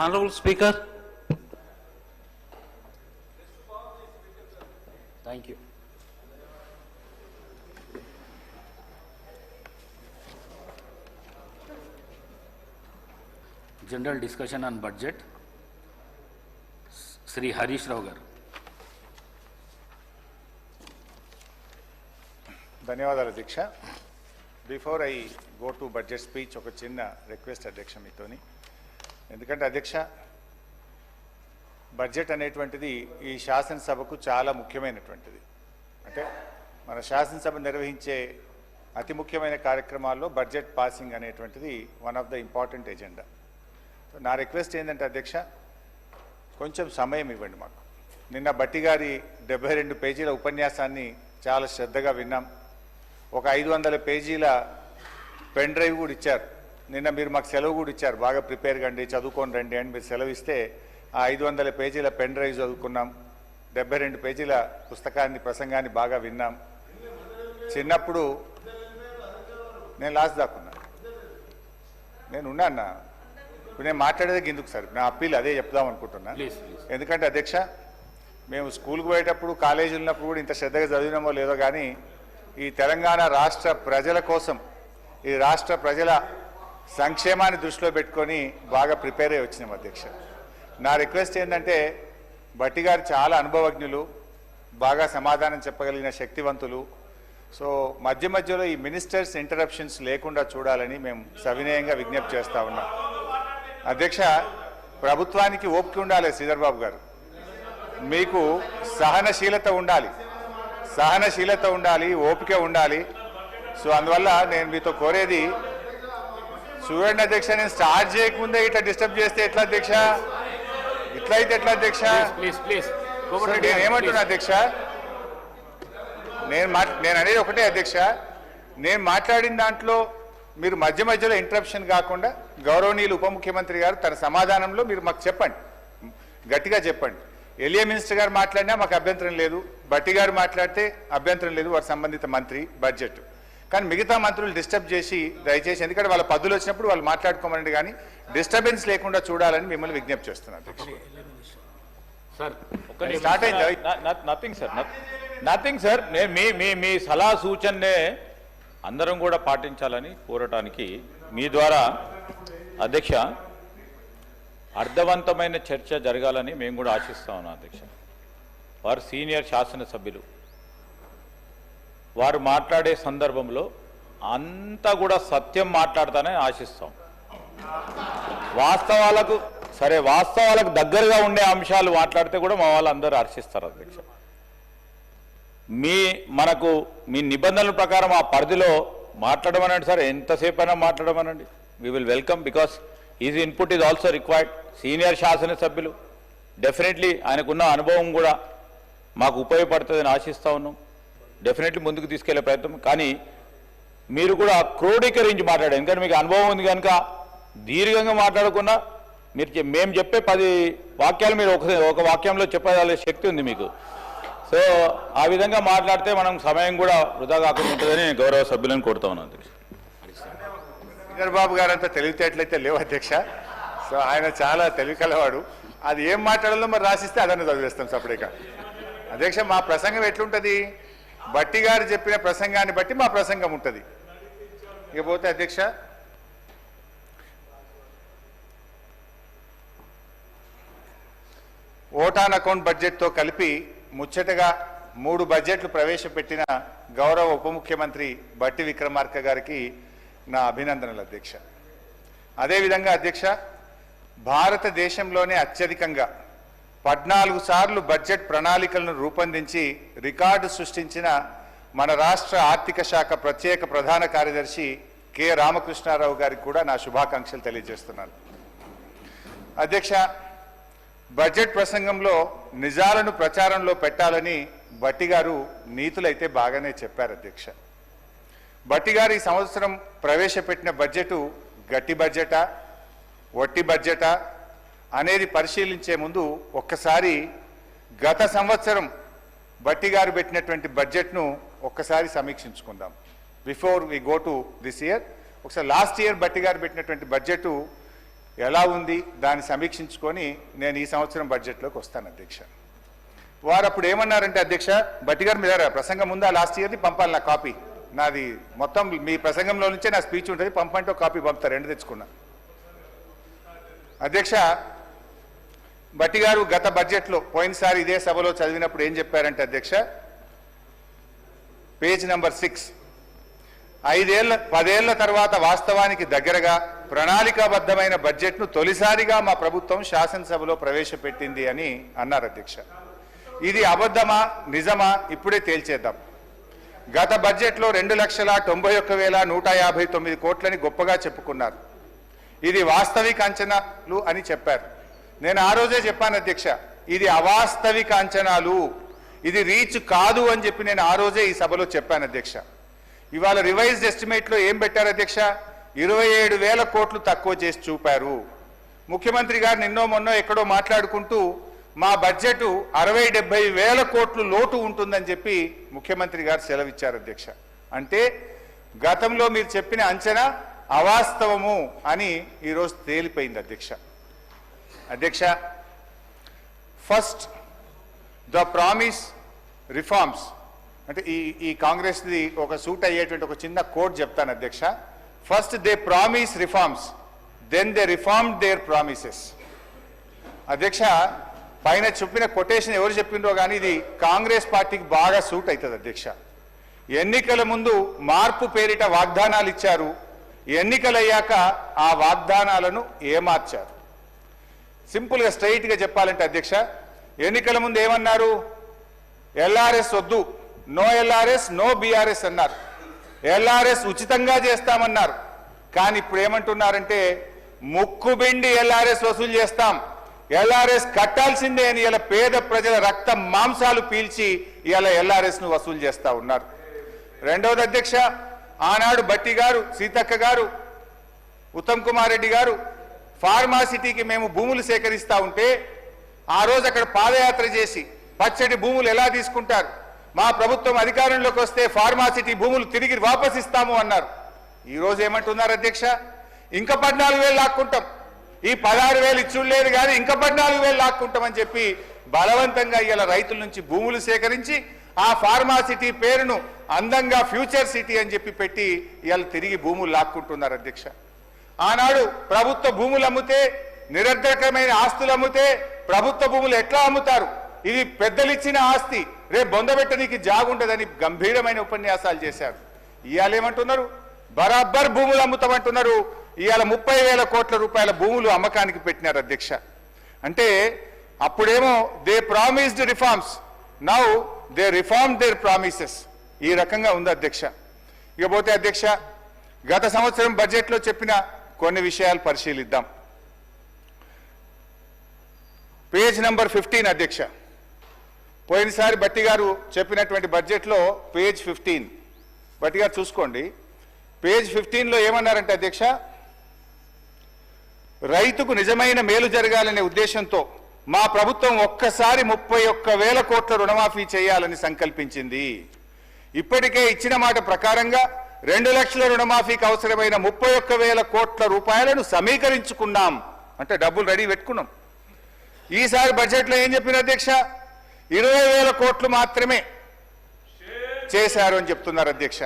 Honorable Speaker. Thank you. General discussion on budget. Sri Harish Rao ధన్యవాదాలు అధ్యక్ష before I go to budget speech ఒక చిన్న request అధ్యక్ష మీతోని. ఎందుకంటే అధ్యక్ష బడ్జెట్ అనేటువంటిది ఈ శాసనసభకు చాలా ముఖ్యమైనటువంటిది. అంటే మన శాసనసభ నిర్వహించే అతి ముఖ్యమైన కార్యక్రమాల్లో బడ్జెట్ పాసింగ్ అనేటువంటిది one of the important agenda నా రిక్వెస్ట్ ఏంటంటే అధ్యక్ష కొంచెం సమయం ఇవ్వండి మాకు. నిన్న బట్టి గారి డెబ్బై రెండు పేజీల ఉపన్యాసాన్ని చాలా శ్రద్ధగా విన్నాం. ఒక ఐదు వందల పేజీల పెన్ డ్రైవ్ కూడా ఇచ్చారు. నిన్న మీరు మాకు సెలవు కూడా ఇచ్చారు. బాగా ప్రిపేర్ కండి చదువుకొని రండి అని మీరు సెలవు ఇస్తే ఆ ఐదు వందల పేజీల పెన్ డ్రైవ్ చదువుకున్నాం. డెబ్బై రెండు పేజీల పుస్తకాన్ని ప్రసంగాన్ని బాగా విన్నాం. చిన్నప్పుడు నేను లాస్ట్ దాక్కున్నా నేను ఉన్నాను ఇప్పుడు నేను మాట్లాడేది గిందుకు సార్? నా అప్పీల్ అదే చెప్దాం అనుకుంటున్నా. ఎందుకంటే అధ్యక్ష మేము స్కూల్కి పోయేటప్పుడు కాలేజీ ఉన్నప్పుడు కూడా ఇంత శ్రద్ధగా చదివినామో లేదో కానీ ఈ తెలంగాణ రాష్ట్ర ప్రజల కోసం ఈ రాష్ట్ర ప్రజల సంక్షేమాన్ని దృష్టిలో పెట్టుకొని బాగా ప్రిపేర్ అయ్యి వచ్చినాం అధ్యక్ష. నా రిక్వెస్ట్ ఏంటంటే బట్టి గారు చాలా అనుభవజ్ఞులు బాగా సమాధానం చెప్పగలిగిన శక్తివంతులు. సో మధ్య మధ్యలో ఈ మినిస్టర్స్ ఇంటరప్షన్స్ లేకుండా చూడాలని మేము సవినయంగా విజ్ఞప్తి చేస్తూ ఉన్నాం. అధ్యక్ష ప్రభుత్వానికి ఓపిక ఉండాలి శ్రీధర్ బాబు గారు. మీకు సహనశీలత ఉండాలి. సహనశీలత ఉండాలి ఓపిక ఉండాలి. సో అందువల్ల నేను మీతో కోరేది చూడండి అధ్యక్ష నేను స్టార్ట్ చేయకముందే ఇట్లా డిస్టర్బ్ చేస్తే ఎట్లా అధ్యక్ష ఇట్లా అయితే ఎట్లా అధ్యక్ష నేను ఏమంటున్నా. అధ్యక్ష నేను మాట్ నేను అనేది ఒకటే అధ్యక్ష నేను మాట్లాడిన దాంట్లో మీరు మధ్య మధ్యలో ఇంటరప్షన్ కాకుండా గౌరవనీయులు ఉప ముఖ్యమంత్రి గారు తన సమాధానంలో మీరు మాకు చెప్పండి. గట్టిగా చెప్పండి. ఎలియా మినిస్టర్ గారు మాట్లాడినా మాకు అభ్యంతరం లేదు. బట్టి గారు మాట్లాడితే అభ్యంతరం లేదు. వారి సంబంధిత మంత్రి బడ్జెట్. కానీ మిగతా మంత్రులు డిస్టర్బ్ చేసి దయచేసి ఎందుకంటే వాళ్ళ పద్ధులు వచ్చినప్పుడు వాళ్ళు మాట్లాడుకోమనండి కానీ డిస్టర్బెన్స్ లేకుండా చూడాలని మిమ్మల్ని విజ్ఞప్తి చేస్తున్నాను నిమిషం. స్టార్ట్ అయిందా? నథింగ్ సార్ నథింగ్ సార్ మీ మీ సలహా సూచననే అందరం కూడా పాటించాలని కోరటానికి మీ ద్వారా అధ్యక్ష అర్థవంతమైన చర్చ జరగాలని మేము కూడా ఆశిస్తా ఉన్నాం అధ్యక్ష. వారు సీనియర్ శాసనసభ్యులు. వారు మాట్లాడే సందర్భంలో అంతా కూడా సత్యం మాట్లాడతానని ఆశిస్తాం. వాస్తవాలకు సరే వాస్తవాలకు దగ్గరగా ఉండే అంశాలు మాట్లాడితే కూడా మా వాళ్ళందరూ హర్షిస్తారు అధ్యక్ష. మీ మనకు మీ నిబంధనల ప్రకారం ఆ పరిధిలో మాట్లాడమనండి సార్. ఎంతసేపు అయినా మాట్లాడమనండి. We will welcome because is input is also required senior శాసనసభ్యులు. డెఫినెట్లీ ఆయనకున్న అనుభవం కూడా మాకు ఉపయోగపడుతుందని ఆశిస్తా ఉన్నాం. డెఫినెట్లీ ముందుకు తీసుకెళ్ళే ప్రయత్నం. కానీ మీరు కూడా క్రోడీకరించి మాట్లాడారు ఎందుకంటే మీకు అనుభవం ఉంది కనుక దీర్ఘంగా మాట్లాడకుండా మీరు మేము చెప్పే పది వాక్యాలు మీరు ఒక ఒక వాక్యంలో చెప్పగల శక్తి ఉంది మీకు. సో ఆ విధంగా మాట్లాడితే మనం సమయం కూడా వృధా కాకుండా ఉంటుందని నేను గౌరవ సభ్యులను కోరుతా ఉన్నాను. అధ్యక్ష. చంద్రబాబు గారు అంతా తెలివితేటలైతే లేవు అధ్యక్ష. సో ఆయన చాలా తెలివి కలవాడు అది ఏం మాట్లాడాలో మరి రాసిస్తే అదన్నీ చదివేస్తాం సపరేక అధ్యక్ష మా ప్రసంగం ఎట్లుంటది? బట్టి గారు చెప్పిన ప్రసంగాన్ని బట్టి మా ప్రసంగం ఉంటుంది. ఇకపోతే అధ్యక్ష ఓటాన్ అకౌంట్ బడ్జెట్తో కలిపి ముచ్చటగా మూడు బడ్జెట్లు ప్రవేశపెట్టిన గౌరవ ఉప ముఖ్యమంత్రి బట్టి విక్రమార్క గారికి నా అభినందనలు అధ్యక్ష. అదేవిధంగా అధ్యక్ష భారతదేశంలోనే అత్యధికంగా పద్నాలుగు సార్లు బడ్జెట్ ప్రణాళికలను రూపొందించి రికార్డు సృష్టించిన మన రాష్ట్ర ఆర్థిక శాఖ ప్రత్యేక ప్రధాన కార్యదర్శి కె రామకృష్ణారావు గారికి కూడా నా శుభాకాంక్షలు తెలియజేస్తున్నాను. అధ్యక్ష బడ్జెట్ ప్రసంగంలో నిజాలను ప్రచారంలో పెట్టాలని బట్టి గారు నీతులైతే బాగానే చెప్పారు అధ్యక్ష. బట్టి గారు ఈ సంవత్సరం ప్రవేశపెట్టిన బడ్జెటు గట్టి బడ్జెటా? వట్టి బడ్జెటా అనేది పరిశీలించే ముందు ఒక్కసారి గత సంవత్సరం బట్టి గారు పెట్టినటువంటి బడ్జెట్ను ఒక్కసారి సమీక్షించుకుందాం. Before we go to this year ఒకసారి లాస్ట్ ఇయర్ బట్టి గారు పెట్టినటువంటి బడ్జెట్ ఎలా ఉంది దాన్ని సమీక్షించుకొని నేను ఈ సంవత్సరం బడ్జెట్లోకి వస్తాను అధ్యక్ష. వారు అప్పుడు ఏమన్నారంటే అధ్యక్ష బట్టి గారు మీద ప్రసంగం ఉందా లాస్ట్ ఇయర్ది పంపాలి నా కాపీ. నాది మొత్తం మీ ప్రసంగంలో నుంచే నా స్పీచ్ ఉంటుంది పంపంటే ఒక కాపీ పంపుతా రెండు తెచ్చుకున్నాను అధ్యక్ష బట్టి గారు గత బడ్జెట్లో పోయినసారి ఇదే సభలో చదివినప్పుడు ఏం చెప్పారంటే అధ్యక్ష పేజ్ నంబర్ సిక్స్. ఐదేళ్ళ పదేళ్ళ తర్వాత వాస్తవానికి దగ్గరగా ప్రణాళికాబద్ధమైన బడ్జెట్ను తొలిసారిగా మా ప్రభుత్వం శాసనసభలో ప్రవేశపెట్టింది అని అన్నారు అధ్యక్ష. ఇది అబద్ధమా నిజమా ఇప్పుడే తేల్చేద్దాం. గత బడ్జెట్లో రెండు లక్షల తొంభై ఒక్క వేల నూట యాభై తొమ్మిది కోట్లని గొప్పగా చెప్పుకున్నారు. ఇది వాస్తవిక అంచనాలు అని చెప్పారు. నేను ఆ రోజే చెప్పాను అధ్యక్ష ఇది అవాస్తవిక అంచనాలు. ఇది రీచ్ కాదు అని చెప్పి నేను ఆ రోజే ఈ సభలో చెప్పాను అధ్యక్ష. ఇవాళ రివైజ్డ్ ఎస్టిమేట్లో ఏం పెట్టారు అధ్యక్ష? ఇరవై ఏడు వేల కోట్లు తక్కువ చేసి చూపారు. ముఖ్యమంత్రి గారు నిన్నో మొన్నో ఎక్కడో మాట్లాడుకుంటూ మా బడ్జెట్ అరవై డెబ్బై వేల కోట్లు లోటు ఉంటుందని చెప్పి ముఖ్యమంత్రి గారు సెలవిచ్చారు అధ్యక్ష. అంటే గతంలో మీరు చెప్పిన అంచనా అవాస్తవము అని ఈరోజు తేలిపోయింది అధ్యక్ష. అధ్యక్ష ఫస్ట్ ద ప్రామిస్ రిఫార్మ్స్ అంటే ఈ ఈ కాంగ్రెస్ది ఒక సూట్ అయ్యేటువంటి ఒక చిన్న కోడ్ చెప్తాను అధ్యక్ష. First they promise reforms then they reform their promises అధ్యక్ష పైన చెప్పిన కొటేషన్ ఎవరు చెప్పిండ్రో కానీ ఇది కాంగ్రెస్ పార్టీకి బాగా సూట్ అవుతుంది అధ్యక్ష. ఎన్నికల ముందు మార్పు పేరిట వాగ్దానాలు ఇచ్చారు ఎన్నికలయ్యాక ఆ వాగ్దానాలను ఏమార్చారు? సింపుల్గా స్ట్రైట్గా చెప్పాలంటే అధ్యక్ష ఎన్నికల ముందు ఏమన్నారు? ఎల్ఆర్ఎస్ వద్దు నో ఎల్ఆర్ఎస్ నో బీఆర్ఎస్ అన్నారు. ఎల్ఆర్ఎస్ ఉచితంగా చేస్తామన్నారు. కానీ ఇప్పుడు ఏమంటున్నారంటే ముక్కుబిండి ఎల్ఆర్ఎస్ వసూలు చేస్తాం. ఎల్ఆర్ఎస్ కట్టాల్సిందే అని ఇలా పేద ప్రజల రక్త మాంసాలు పీల్చి ఇలా ఎల్ఆర్ఎస్ను వసూలు చేస్తా ఉన్నారు. రెండవది అధ్యక్ష ఆనాడు బట్టి గారు సీతక్క గారు ఉత్తమ్ కుమార్ రెడ్డి గారు ఫార్మాసిటీకి మేము భూములు సేకరిస్తా ఉంటే ఆ రోజు అక్కడ పాదయాత్ర చేసి పచ్చడి భూములు ఎలా తీసుకుంటారు? మా ప్రభుత్వం అధికారంలోకి వస్తే ఫార్మాసిటీ భూములు తిరిగి వాపస్ ఇస్తాము అన్నారు. ఈరోజు ఏమంటున్నారు అధ్యక్ష? ఇంకా పద్నాలుగు వేలు లాక్కుంటాం. ఈ పదహారు వేలు ఇచ్చులేదు కానీ ఇంకా పద్నాలుగు వేలు లాక్కుంటామని చెప్పి బలవంతంగా ఇలా రైతుల నుంచి భూములు సేకరించి ఆ ఫార్మాసిటీ పేరును అందంగా ఫ్యూచర్ సిటీ అని చెప్పి పెట్టి ఇవాళ తిరిగి భూములు లాక్కుంటున్నారు అధ్యక్ష. ఆనాడు ప్రభుత్వ భూములు అమ్మితే నిరర్ధకమైన ఆస్తులు అమ్మితే ప్రభుత్వ భూములు ఎట్లా అమ్ముతారు? ఇది పెద్దలిచ్చిన ఆస్తి. రేపు బొందబెట్టడానికి జాగుండదని గంభీరమైన ఉపన్యాసాలు చేశారు. ఇవాళ ఏమంటున్నారు? బరాబర్ భూములు అమ్ముతామంటున్నారు. ఇవాళ ముప్పై వేల కోట్ల రూపాయల భూములు అమ్మకానికి పెట్టినారు అధ్యక్ష. అంటే అప్పుడేమో they promised reforms. Now they reform their promises ఈ రకంగా ఉంది అధ్యక్ష. ఇకపోతే అధ్యక్ష గత సంవత్సరం బడ్జెట్లో చెప్పిన కొన్ని విషయాలు పరిశీలిద్దాం. పేజ్ నెంబర్ ఫిఫ్టీన్ అధ్యక్ష. పోయినసారి బట్టి గారు చెప్పినటువంటి బడ్జెట్లో పేజ్ ఫిఫ్టీన్ బట్టి గారు చూసుకోండి. పేజ్ ఫిఫ్టీన్లో ఏమన్నారంటే అధ్యక్ష రైతుకు నిజమైన మేలు జరగాలనే ఉద్దేశంతో మా ప్రభుత్వం ఒక్కసారి ముప్పై ఒక్క వేల కోట్ల రుణమాఫీ చేయాలని సంకల్పించింది. ఇప్పటికే ఇచ్చిన మాట ప్రకారంగా రెండు లక్షల రుణమాఫీకి అవసరమైన ముప్పై ఒక్క వేల కోట్ల రూపాయలను సమీకరించుకున్నాం. అంటే డబ్బులు రెడీ పెట్టుకున్నాం. ఈసారి బడ్జెట్లో ఏం చెప్పిన అధ్యక్ష? ఇరవై వేల కోట్లు మాత్రమే చేశారు అని చెప్తున్నారు అధ్యక్ష.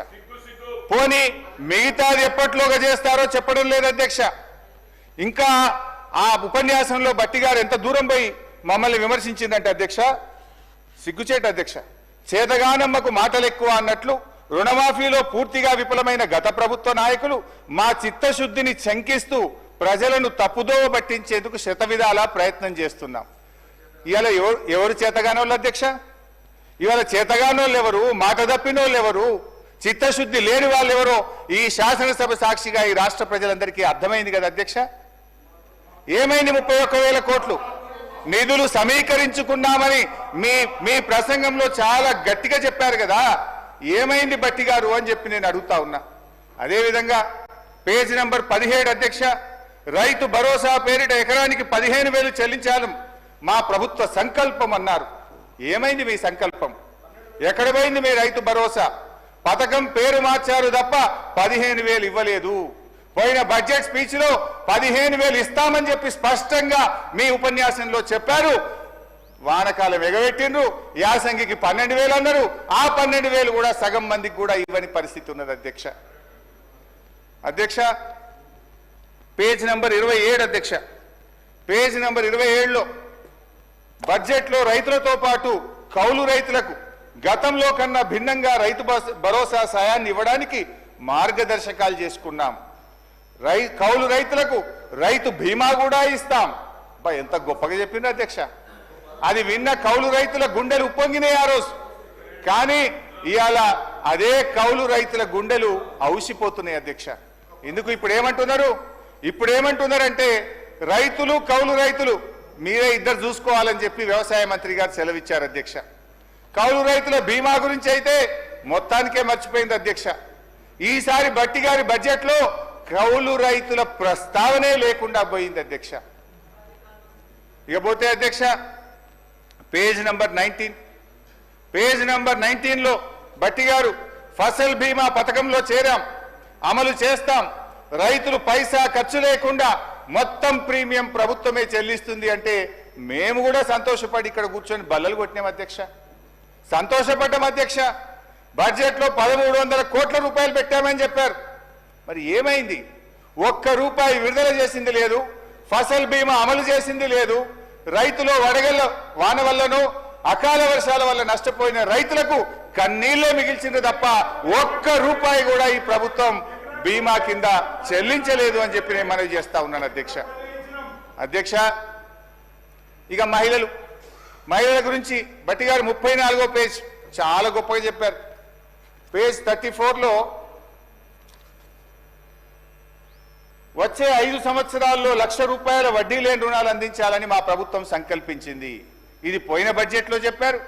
పోనీ మిగతాది ఎప్పట్లోగా చేస్తారో చెప్పడం లేదు అధ్యక్ష. ఇంకా ఆ ఉపన్యాసంలో బట్టి గారు ఎంత దూరం పోయి మమ్మల్ని విమర్శించిందంటే అధ్యక్ష సిగ్గుచేట అధ్యక్ష చేతగానమ్మకు మాటలు ఎక్కువ అన్నట్లు రుణమాఫీలో పూర్తిగా విఫలమైన గత ప్రభుత్వ నాయకులు మా చిత్తశుద్ధిని శంకిస్తూ ప్రజలను తప్పుదోవ పట్టించేందుకు శతవిధాలా ప్రయత్నం చేస్తున్నాం. ఇవాళ ఎవరు ఎవరు చేతగానోళ్ళు అధ్యక్ష? ఇవాళ చేతగానోళ్ళు ఎవరు? మాట తప్పినోళ్ళు ఎవరు? చిత్తశుద్ధి లేని వాళ్ళు ఎవరో ఈ శాసనసభ సాక్షిగా ఈ రాష్ట్ర ప్రజలందరికీ అర్థమైంది కదా అధ్యక్ష? ఏమైంది ముప్పై ఒక్క వేల కోట్లు? నిధులు సమీకరించుకున్నామని మీ మీ ప్రసంగంలో చాలా గట్టిగా చెప్పారు కదా. ఏమైంది బట్టి గారు అని చెప్పి నేను అడుగుతా ఉన్నా. అదేవిధంగా పేజ్ నంబర్ పదిహేడు అధ్యక్ష రైతు భరోసా పేరిట ఎకరానికి పదిహేను వేలు చెల్లించాలి మా ప్రభుత్వ సంకల్పం అన్నారు. ఏమైంది మీ సంకల్పం? ఎక్కడ పోయింది మీ రైతు భరోసా? పథకం పేరు మార్చారు తప్ప పదిహేను వేలు ఇవ్వలేదు. పోయిన బడ్జెట్ స్పీచ్లో పదిహేను వేలు ఇస్తామని చెప్పి స్పష్టంగా మీ ఉపన్యాసంలో చెప్పారు. వానకాలం ఎగబెట్టిండ్రు యాసంగికి పన్నెండు వేలు అన్నారు. ఆ పన్నెండు వేలు కూడా సగం మందికి కూడా ఇవ్వని పరిస్థితి ఉన్నది అధ్యక్ష. అధ్యక్ష పేజ్ నెంబర్ ఇరవై ఏడు అధ్యక్ష. పేజ్ నెంబర్ ఇరవై ఏడులో బడ్జెట్లో రైతులతో పాటు కౌలు రైతులకు గతంలో కన్నా భిన్నంగా రైతు భరోసా సాయాన్ని ఇవ్వడానికి మార్గదర్శకాలు చేసుకున్నాం. రై కౌలు రైతులకు రైతు బీమా కూడా ఇస్తాం. బా ఎంత గొప్పగా చెప్పిండ్రు అధ్యక్ష. అది విన్న కౌలు రైతుల గుండెలు ఉప్పొంగినాయి ఆ రోజు. కానీ ఇవాళ అదే కౌలు రైతుల గుండెలు ఔసిపోతున్నాయి అధ్యక్ష. ఎందుకు ఇప్పుడు ఏమంటున్నారు ఇప్పుడు ఏమంటున్నారంటే రైతులు కౌలు రైతులు మీరే ఇద్దరు చూసుకోవాలని చెప్పి వ్యవసాయ మంత్రి గారు సెలవిచ్చారు అధ్యక్ష. కౌలు రైతుల బీమా గురించి అయితే మొత్తానికే మర్చిపోయింది అధ్యక్ష. ఈసారి బట్టి గారి బడ్జెట్లో కౌలు రైతుల ప్రస్తావనే లేకుండా పోయింది అధ్యక్ష. ఇకపోతే అధ్యక్ష page number nineteen. Page number నైన్టీన్లో భట్టి బట్టి గారు ఫసల్ బీమా పథకంలో చేరాం అమలు చేస్తాం. రైతులు పైసా ఖర్చు లేకుండా మొత్తం ప్రీమియం ప్రభుత్వమే చెల్లిస్తుంది అంటే మేము కూడా సంతోషపడి ఇక్కడ కూర్చొని బల్లలు కొట్టినాం అధ్యక్ష. సంతోషపడ్డాం అధ్యక్ష. బడ్జెట్లో పదమూడు వందల కోట్ల రూపాయలు పెట్టామని చెప్పారు. మరి ఏమైంది? ఒక్క రూపాయి విడుదల చేసింది లేదు ఫసల్ బీమా అమలు చేసింది లేదు రైతులు వడగళ్ళ వాన వల్లనో అకాల వర్షాల వల్ల నష్టపోయిన రైతులకు కన్నీళ్ళే మిగిల్చింది తప్ప ఒక్క రూపాయి కూడా ఈ ప్రభుత్వం బీమా కింద చెల్లించలేదు అని చెప్పి నేను మనవి చేస్తా ఉన్నాను అధ్యక్ష. అధ్యక్ష ఇక మహిళలు. మహిళల గురించి బట్టి గారు ముప్పై నాలుగో పేజ్ చాలా గొప్పగా చెప్పారు. పేజ్ థర్టీ ఫోర్లో వచ్చే ఐదు సంవత్సరాల్లో లక్ష రూపాయల వడ్డీ లేని రుణాలు అందించాలని మా ప్రభుత్వం సంకల్పించింది. ఇది పోయిన బడ్జెట్లో చెప్పారు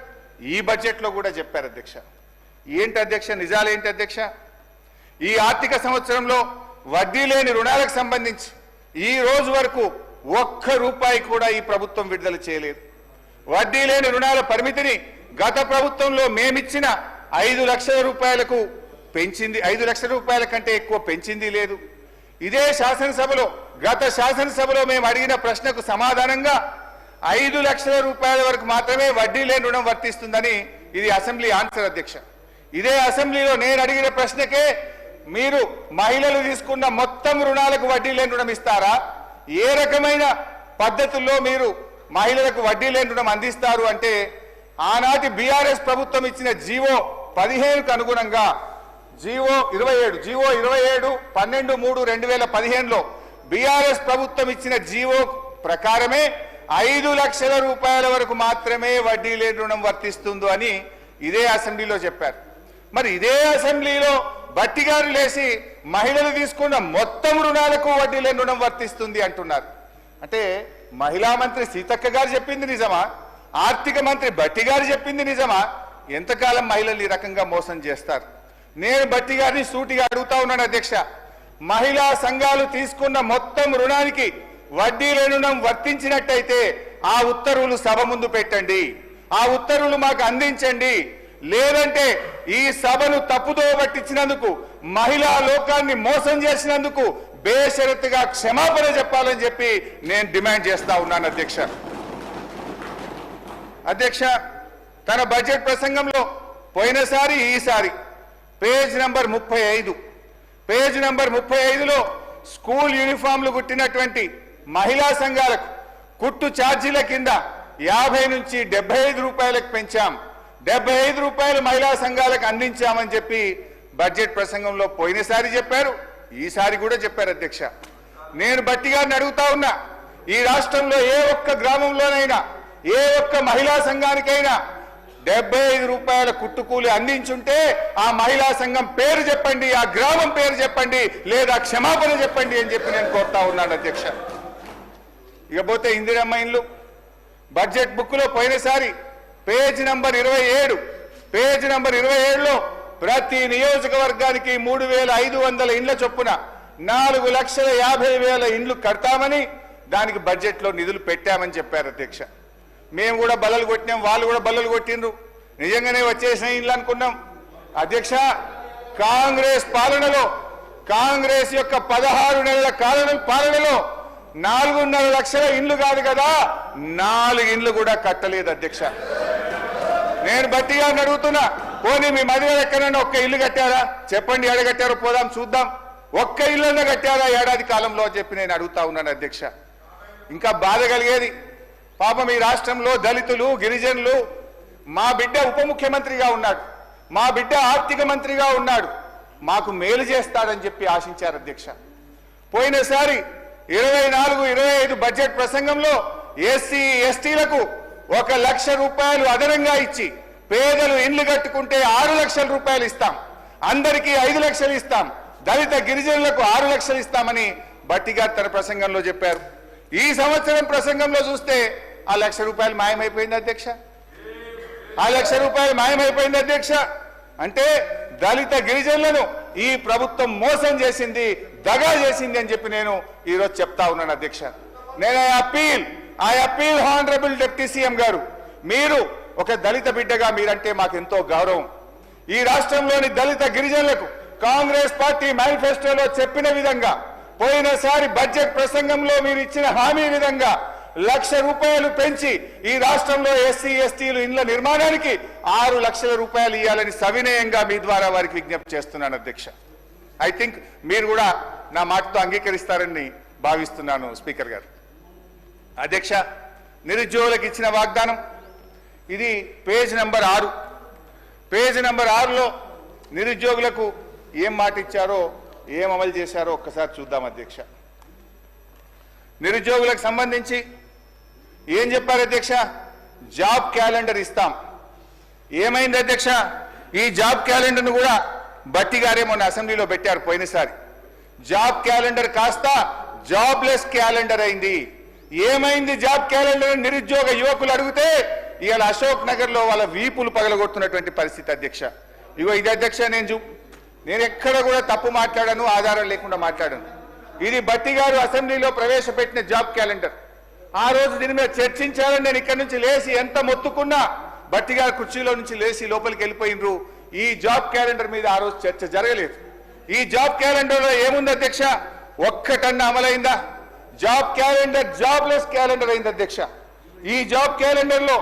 ఈ బడ్జెట్లో కూడా చెప్పారు అధ్యక్ష. ఏంటి అధ్యక్ష? నిజాలేంటి అధ్యక్ష? ఈ ఆర్థిక సంవత్సరంలో వడ్డీ లేని రుణాలకు సంబంధించి ఈ రోజు వరకు ఒక్క రూపాయి కూడా ఈ ప్రభుత్వం విడుదల చేయలేదు. వడ్డీ లేని రుణాల పరిమితిని గత ప్రభుత్వంలో మేమిచ్చిన ఐదు లక్షల రూపాయలకు పెంచింది ఐదు లక్షల రూపాయల కంటే ఎక్కువ పెంచింది లేదు. ఇదే శాసనసభలో గత శాసనసభలో మేము అడిగిన ప్రశ్నకు సమాధానంగా ఐదు లక్షల రూపాయల వరకు మాత్రమే వడ్డీ లేని రుణం వర్తిస్తుందని ఇది అసెంబ్లీ ఆన్సర్ అధ్యక్ష. ఇదే అసెంబ్లీలో నేను అడిగిన ప్రశ్నకే మీరు మహిళలు తీసుకున్న మొత్తం రుణాలకు వడ్డీ లేని రుణం ఇస్తారా? ఏ రకమైన పద్ధతుల్లో మీరు మహిళలకు వడ్డీ లేని రుణం అందిస్తారు అంటే ఆనాటి బీఆర్ఎస్ ప్రభుత్వం ఇచ్చిన జీవో పదిహేనుకు అనుగుణంగా జీవో ఇరవై ఏడు జీవో ఇరవై ఏడు పన్నెండు మూడు రెండు వేల పదిహేనులో బీఆర్ఎస్ ప్రభుత్వం ఇచ్చిన జీవో ప్రకారమే ఐదు లక్షల రూపాయల వరకు మాత్రమే వడ్డీ లేని రుణం వర్తిస్తుందో అని ఇదే అసెంబ్లీలో చెప్పారు. మరి ఇదే అసెంబ్లీలో బట్టి గారు లేచి మహిళలు తీసుకున్న మొత్తం రుణాలకు వడ్డీ లేని రుణం వర్తిస్తుంది అంటున్నారు. అంటే మహిళా మంత్రి సీతక్క గారు చెప్పింది నిజమా? ఆర్థిక మంత్రి బట్టి గారు చెప్పింది నిజమా? ఎంతకాలం మహిళలు ఈ రకంగా మోసం చేస్తారు? నేను బట్టి గారిని సూటిగా అడుగుతా ఉన్నాను అధ్యక్ష. మహిళా సంఘాలు తీసుకున్న మొత్తం రుణానికి వడ్డీ రుణం వర్తించినట్టయితే ఆ ఉత్తర్వులు సభ ముందు పెట్టండి. ఆ ఉత్తర్వులు మాకు అందించండి. లేదంటే ఈ సభను తప్పుదో పట్టించినందుకు మహిళా లోకాన్ని మోసం చేసినందుకు బేషరతుగా క్షమాపణ చెప్పాలని చెప్పి నేను డిమాండ్ చేస్తా ఉన్నాను అధ్యక్ష. అధ్యక్ష తన బడ్జెట్ ప్రసంగంలో పోయినసారి ఈసారి పేజ్ నెంబర్ ముప్పై ఐదు. పేజ్ నెంబర్ ముప్పై ఐదులో స్కూల్ యూనిఫామ్లు కుట్టినటువంటి మహిళా సంఘాలకు కుట్టు ఛార్జీల కింద యాభై నుంచి డెబ్బై ఐదు రూపాయలకు పెంచాం. డెబ్బై ఐదు రూపాయలు మహిళా సంఘాలకు అందించామని చెప్పి బడ్జెట్ ప్రసంగంలో పోయినసారి చెప్పారు. ఈసారి కూడా చెప్పారు అధ్యక్ష. నేను బట్టి గారిని అడుగుతా ఉన్నా ఈ రాష్ట్రంలో ఏ ఒక్క గ్రామంలోనైనా ఏ ఒక్క మహిళా సంఘానికైనా డెబ్బై ఐదు రూపాయల కుట్టుకూలి అందించుంటే ఆ మహిళా సంఘం పేరు చెప్పండి ఆ గ్రామం పేరు చెప్పండి లేదా క్షమాపణ చెప్పండి అని చెప్పి నేను కోరుతా ఉన్నాను అధ్యక్ష. ఇకపోతే ఇందిరమ్మ ఇండ్లు బడ్జెట్ బుక్లో పోయినసారి పేజ్ నంబర్ ఇరవై ఏడు పేజ్ నంబర్ ఇరవై ఏడులో ప్రతి నియోజకవర్గానికి మూడు వేల ఐదు వందల ఇండ్ల చొప్పున నాలుగు లక్షల యాభై వేల ఇండ్లు కడతామని దానికి బడ్జెట్లో నిధులు పెట్టామని చెప్పారు అధ్యక్ష. మేము కూడా బల్లలు కొట్టినాం వాళ్ళు కూడా బల్లలు కొట్టిండ్రు. నిజంగానే వచ్చేసిన ఇల్లు అనుకున్నాం. అధ్యక్ష కాంగ్రెస్ పాలనలో కాంగ్రెస్ యొక్క పదహారు నెలల కాలన పాలనలో నాలుగున్నర లక్షల ఇండ్లు కాదు కదా నాలుగు ఇండ్లు కూడా కట్టలేదు అధ్యక్ష. నేను బట్టిగా అడుగుతున్నా పోనీ మీ మధ్య ఎక్కడైనా ఒక్క ఇల్లు కట్టారా? చెప్పండి ఎడ కట్టారో పోదాం చూద్దాం. ఒక్క ఇల్లు కట్టారా? ఏడాది కాలంలో చెప్పి నేను అడుగుతా ఉన్నాను అధ్యక్ష. ఇంకా బాధ కలిగేది పాపం ఈ రాష్ట్రంలో దళితులు గిరిజనులు మా బిడ్డ ఉప ముఖ్యమంత్రిగా ఉన్నాడు. మా బిడ్డ ఆర్థిక మంత్రిగా ఉన్నాడు. మాకు మేలు చేస్తాడని చెప్పి ఆశించారు అధ్యక్ష. పోయినసారి ఇరవై నాలుగు ఇరవై ఐదు బడ్జెట్ ప్రసంగంలో ఎస్సీ ఎస్టీలకు ఒక లక్ష రూపాయలు అదనంగా ఇచ్చి పేదలు ఇండ్లు కట్టుకుంటే ఆరు లక్షల రూపాయలు ఇస్తాం. అందరికీ ఐదు లక్షలు ఇస్తాం. దళిత గిరిజనులకు ఆరు లక్షలు ఇస్తామని బట్టి గారు తన ప్రసంగంలో చెప్పారు. ఈ సంవత్సరం ప్రసంగంలో చూస్తే ఆ లక్ష రూపాయలు మాయమైపోయింది అధ్యక్ష. ఆ లక్ష రూపాయలు మాయమైపోయింది అధ్యక్ష. అంటే దళిత గిరిజనులను ఈ ప్రభుత్వం మోసం చేసింది దగా చేసింది అని చెప్పి నేను ఈరోజు చెప్తా ఉన్నాను అధ్యక్ష. నేను I appeal I appeal honourable deputy CM garu మీరు ఒక దళిత బిడ్డగా మీరంటే మాకు ఎంతో గౌరవం. ఈ రాష్ట్రంలోని దళిత గిరిజనులకు కాంగ్రెస్ పార్టీ మేనిఫెస్టోలో చెప్పిన విధంగా పోయినసారి బడ్జెట్ ప్రసంగంలో మీరు ఇచ్చిన హామీ విధంగా లక్ష రూపాయలు పెంచి ఈ రాష్ట్రంలో ఎస్సీ ఎస్టీలు ఇండ్ల నిర్మాణానికి ఆరు లక్షల రూపాయలు ఇవ్వాలని సవినయంగా మీ ద్వారా వారికి విజ్ఞప్తి చేస్తున్నాను అధ్యక్ష. ఐ థింక్ మీరు కూడా నా మాటతో అంగీకరిస్తారని భావిస్తున్నాను స్పీకర్ గారు. అధ్యక్ష నిరుద్యోగులకు ఇచ్చిన వాగ్దానం ఇది పేజ్ నెంబర్ ఆరు. పేజ్ నెంబర్ ఆరులో నిరుద్యోగులకు ఏం మాట ఇచ్చారో ఏం అమలు చేశారో ఒక్కసారి చూద్దాం అధ్యక్ష. నిరుద్యోగులకు సంబంధించి ఏం చెప్పారు అధ్యక్ష? జాబ్ క్యాలెండర్ ఇస్తాం. ఏమైంది అధ్యక్ష? ఈ జాబ్ క్యాలెండర్ను కూడా బట్టి గారే మొన్న అసెంబ్లీలో పెట్టారు పోయినసారి. జాబ్ క్యాలెండర్ కాస్త జాబ్లెస్ క్యాలెండర్ అయింది. ఏమైంది జాబ్ క్యాలెండర్? నిరుద్యోగ యువకులు అడిగితే ఇవాళ అశోక్ నగర్లో వాళ్ళ వీపులు పగలగొడుతున్నటువంటి పరిస్థితి అధ్యక్ష. ఇగో ఇది అధ్యక్ష నేను చూ నేను ఎక్కడ కూడా తప్పు మాట్లాడాను ఆధారం లేకుండా మాట్లాడాను. ఇది బట్టి గారు అసెంబ్లీలో ప్రవేశపెట్టిన జాబ్ క్యాలెండర్. ఆ రోజు దీని మీద చర్చించాలని నేను ఇక్కడి నుంచి లేచి ఎంత మొత్తుకున్నా బట్టి కుర్చీలో నుంచి లేచి లోపలికి వెళ్ళిపోయినరు ఈ జాబ్ క్యాలెండర్ మీద ఆ రోజు చర్చ జరగలేదు. ఈ జాబ్ క్యాలెండర్లో ఏముంది అధ్యక్ష? ఒక్కటన్నా అమలైందా? జాబ్ క్యాలెండర్ జాబ్లెస్ క్యాలెండర్ అయింది అధ్యక్ష. ఈ జాబ్ క్యాలెండర్లో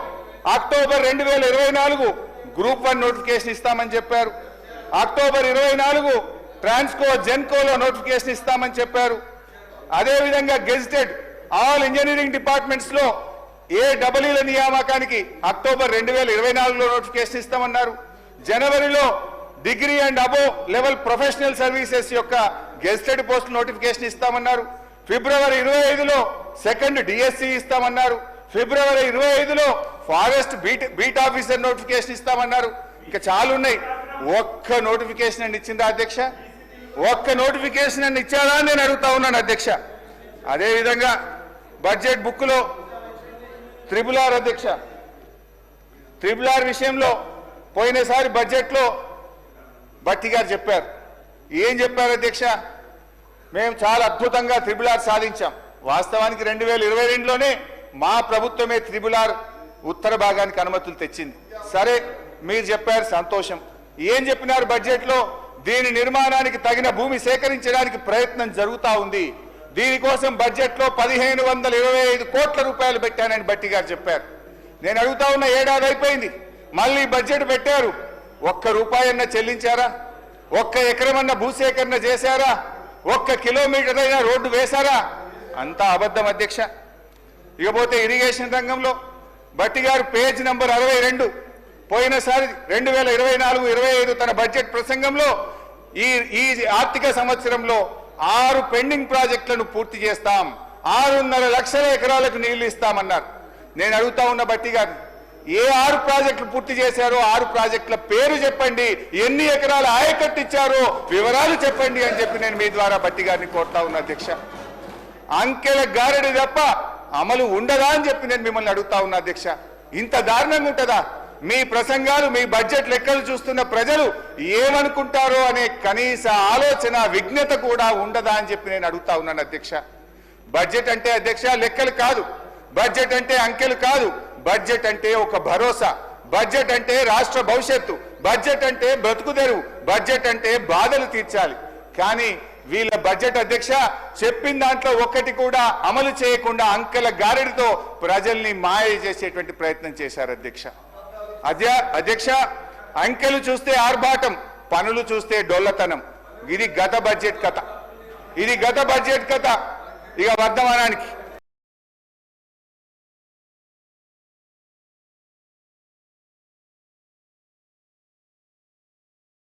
అక్టోబర్ రెండు వేల ఇరవై నాలుగు గ్రూప్ వన్ నోటిఫికేషన్ ఇస్తామని చెప్పారు. అక్టోబర్ ఇరవై నాలుగు ట్రాన్స్కో జెన్కోలో నోటిఫికేషన్ ఇస్తామని చెప్పారు. అదేవిధంగా గెజిటెడ్ ఆల్ ఇంజనీరింగ్ డిపార్ట్మెంట్స్లో ఏ డబలీల నియామకానికి అక్టోబర్ రెండు వేల ఇరవై నాలుగులో నోటిఫికేషన్ ఇస్తామన్నారు. జనవరిలో degree and above level professional services యొక్క గెజిటెడ్ పోస్ట్ నోటిఫికేషన్ ఇస్తామన్నారు. ఫిబ్రవరి ఇరవై ఐదులో సెకండ్ డిఎస్సి ఇస్తామన్నారు. ఫిబ్రవరి ఇరవై ఐదులో forest beat beat officer notification ఇస్తామన్నారు. ఇంకా చాలా ఉన్నాయి. ఒక్క నోటిఫికేషన్ అని ఇచ్చిందా అధ్యక్ష? ఒక్క నోటిఫికేషన్ అని ఇచ్చారా అని నేను అడుగుతా ఉన్నాను అధ్యక్ష. అదేవిధంగా బడ్జెట్ బుక్లో త్రిపుల్ ఆర్ అధ్యక్ష. త్రిపుల్ ఆర్ విషయంలో పోయినసారి బడ్జెట్లో భట్టి గారు చెప్పారు. ఏం చెప్పారు అధ్యక్ష? మేము చాలా అద్భుతంగా త్రిపుల్ ఆర్ సాధించాం. వాస్తవానికి రెండు వేల ఇరవై రెండులోనే మా ప్రభుత్వమే త్రిపుల్ ఆర్ ఉత్తర భాగానికి అనుమతులు తెచ్చింది. సరే మీరు చెప్పారు సంతోషం. ఏం చెప్పినారు బడ్జెట్లో? దీని నిర్మాణానికి తగిన భూమి సేకరించడానికి ప్రయత్నం జరుగుతూ ఉంది. దీనికోసం బడ్జెట్లో పదిహేను వందల ఇరవై ఐదు కోట్ల రూపాయలు పెట్టానని బట్టి గారు చెప్పారు. నేను అడుగుతా ఉన్న ఏడాది అయిపోయింది. మళ్ళీ బడ్జెట్ పెట్టారు. ఒక్క రూపాయన్నా చెల్లించారా? ఒక్క ఎకరమన్న భూసేకరణ చేశారా? ఒక్క కిలోమీటర్ అయినా రోడ్డు వేశారా? అంతా అబద్ధం అధ్యక్ష. ఇకపోతే ఇరిగేషన్ రంగంలో బట్టి గారు పేజ్ నంబర్ అరవై రెండు. పోయినసారి రెండు వేల ఇరవై నాలుగు ఇరవై ఐదు తన బడ్జెట్ ప్రసంగంలో ఈ ఈ ఆర్థిక సంవత్సరంలో ఆరు పెండింగ్ ప్రాజెక్టులను పూర్తి చేస్తాం. ఆరున్నర లక్షల ఎకరాలకు నీళ్ళు ఇస్తామన్నారు. నేను అడుగుతా ఉన్న బట్టి గారు ఏ ఆరు ప్రాజెక్టులు పూర్తి చేశారో ఆరు ప్రాజెక్టుల పేరు చెప్పండి. ఎన్ని ఎకరాల ఆయకట్టు ఇచ్చారో వివరాలు చెప్పండి అని చెప్పి నేను మీ ద్వారా బట్టి గారిని కోరుతా ఉన్నా అధ్యక్ష. అంకెల గారడి తప్ప అమలు ఉండదా అని చెప్పి నేను మిమ్మల్ని అడుగుతా ఉన్నా అధ్యక్ష. ఇంత దారుణంగా ఉంటుందా? మీ ప్రసంగాలు మీ బడ్జెట్ లెక్కలు చూస్తున్న ప్రజలు ఏమనుకుంటారో అనే కనీస ఆలోచన విజ్ఞత కూడా ఉండదా అని చెప్పి నేను అడుగుతా ఉన్నాను అధ్యక్ష. బడ్జెట్ అంటే అధ్యక్ష లెక్కలు కాదు. బడ్జెట్ అంటే అంకెలు కాదు. బడ్జెట్ అంటే ఒక భరోసా. బడ్జెట్ అంటే రాష్ట్ర భవిష్యత్తు. బడ్జెట్ అంటే బ్రతుకుదెరువు. బడ్జెట్ అంటే బాధలు తీర్చాలి. కానీ వీళ్ళ బడ్జెట్ అధ్యక్ష చెప్పిన దాంట్లో ఒక్కటి కూడా అమలు చేయకుండా అంకెల గారెడితో ప్రజల్ని మాయ చేసేటువంటి ప్రయత్నం చేశారు అధ్యక్ష. అధ్యక్ష అంకెలు చూస్తే ఆర్భాటం పనులు చూస్తే డొల్లతనం. ఇది గత బడ్జెట్ కథ. ఇది గత బడ్జెట్ కథ. ఇక వర్ధమానానికి.